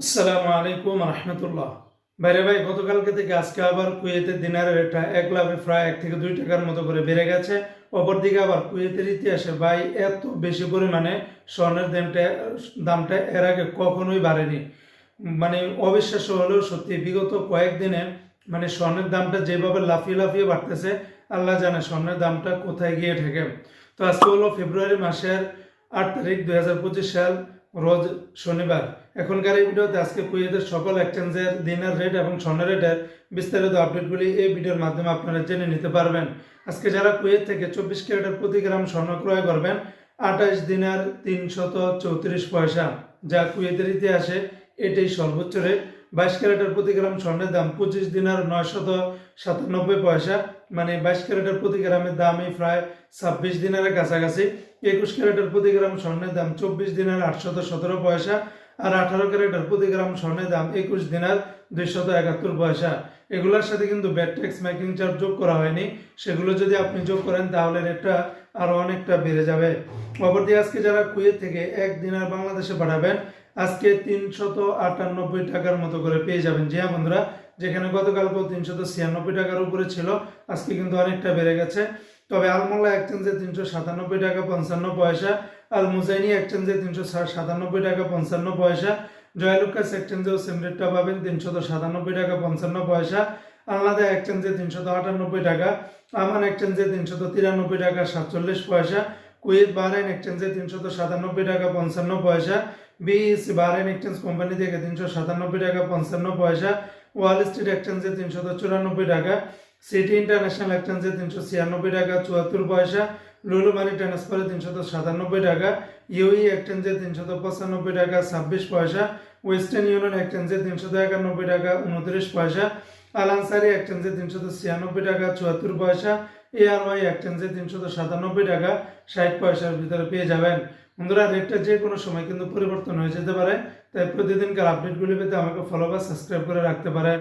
আসসালামু আলাইকুম রহমতুল্লাহ। বাইরে ভাই, গতকালকে থেকে আজকে আবার কুয়েতের দিনারের রেটটা এক লাভে প্রায় এক থেকে দুই টাকার মতো করে বেড়ে গেছে। অপরদিকে আবার কুয়েতের ইতিহাসে ভাই এত বেশি পরিমাণে স্বর্ণের দামটা দামটা এর আগে কখনোই বাড়েনি। মানে অবিশ্বাস্য হলেও সত্যি বিগত কয়েকদিনে মানে স্বর্ণের দামটা যেভাবে লাফিয়ে লাফিয়ে বাড়তেছে, আল্লাহ জানে স্বর্ণের দামটা কোথায় গিয়ে ঠেকে। তো আজকে হলো ফেব্রুয়ারি মাসের আট তারিখ দুই হাজার পঁচিশ সাল, রোজ শনিবার। এখনকার এই ভিডিওতে আজকে কুয়েতের সকল এক্সচেঞ্জের দিনের রেট এবং স্বর্ণের রেটের বিস্তারিত আপডেটগুলি এই ভিডিওর মাধ্যমে আপনারা জেনে নিতে পারবেন। আজকে যারা কুয়েত থেকে চব্বিশ ক্যারেটের প্রতি গ্রাম স্বর্ণ ক্রয় করবেন, আঠাশ দিনার তিনশত চৌত্রিশ পয়সা, যা কুয়েতের ইতিহাসে এটাই সর্বোচ্চ রেট বাইশ ক্যারেটের প্রতি গ্রাম স্বর্ণের দাম পঁচিশ দিনার নয়শত সাতানব্বই পয়সা মানে বাইশ ক্যারেটের প্রতি গ্রামের দামই প্রায় ছাব্বিশ দিনারের কাছাকাছি। একুশ ক্যারেটের প্রতি গ্রাম স্বর্ণের দাম চব্বিশ দিনের আটশত সতেরো পয়সা আর আঠারো ক্যারেটের প্রতি গ্রাম স্বর্ণের দাম একুশ দিনের দুইশত একাত্তর পয়সা। এগুলোর সাথে কিন্তু ব্যাট ট্যাক্স মেকিং চার্জ যোগ করা হয়নি। সেগুলো যদি আপনি যোগ করেন, তাহলে রেটটা আরও অনেকটা বেড়ে যাবে। অপরদিকে আজকে যারা কুয়েত থেকে এক দিনার বাংলাদেশে পাঠাবেন, আজকে তিনশত আটানব্বই টাকার মতো করে পেয়ে যাবেন। জি হ্যাঁ বন্ধুরা, যেখানে গতকালকেও তিনশত ছিয়ানব্বই টাকার উপরে ছিল, আজকে কিন্তু অনেকটা বেড়ে গেছে। তবে আলমোল্লা এক্সচেঞ্জে তিনশো সাতানব্বই টাকা, পঞ্চান্ন পয়সা। আল মুজাইনি এক্সচেঞ্জে তিনশো সাতানব্বই টাকা, পঞ্চান্ন পয়সা। জয়ালুকাস এক্সচেঞ্জেও সেম রেটটা পাবেন তিনশত সাতানব্বই টাকা, পঞ্চান্ন পয়সা। আলনাদা এক্সচেঞ্জে তিনশত আটানব্বই টাকা, আমান এক্সচেঞ্জে তিনশত তিরানব্বই টাকা, সাতচল্লিশ পয়সা। কুয়েত বাহরাইন এক্সচেঞ্জে তিনশত সাতানব্বই টাকা, পঞ্চান্ন পয়সা। বিএসসি বাহরাইন এক্সচেঞ্জ কোম্পানি থেকে তিনশো সাতানব্বই টাকা, পঞ্চান্ন পয়সা। ওয়াল স্ট্রিট এক্সচেঞ্জে তিনশত চুরানব্বই টাকা। সিটি ইন্টারন্যাশনাল এক্সচেঞ্জে তিনশো ছিয়ানব্বই টাকা, চুয়াত্তর পয়সা লুলু মানি ট্রান্সফারে তিনশত সাতানব্বই টাকা ইউই এক্সচেঞ্জে তিনশত পঁচানব্বই টাকা, ছাব্বিশ পয়সা ওয়েস্টার্ন ইউনিয়ন এক্সচেঞ্জে তিনশত একানব্বই টাকা, উনত্রিশ পয়সা আলানসারি এক্সচেঞ্জে তিনশত ছিয়ানব্বই টাকা, চুয়াত্তর পয়সা এআরওয়াই এক্সচেঞ্জে তিনশত সাতানব্বই টাকা, ষাট পয়সার ভিতরে পেয়ে যাবেন। বন্ধুরা রেটটা যে কোনো সময় কিন্তু পরিবর্তন হয়ে যেতে পারে, তাই প্রতিদিনকার আপডেটগুলি পেতে আমাকে ফলো বা সাবস্ক্রাইব করে রাখতে পারেন।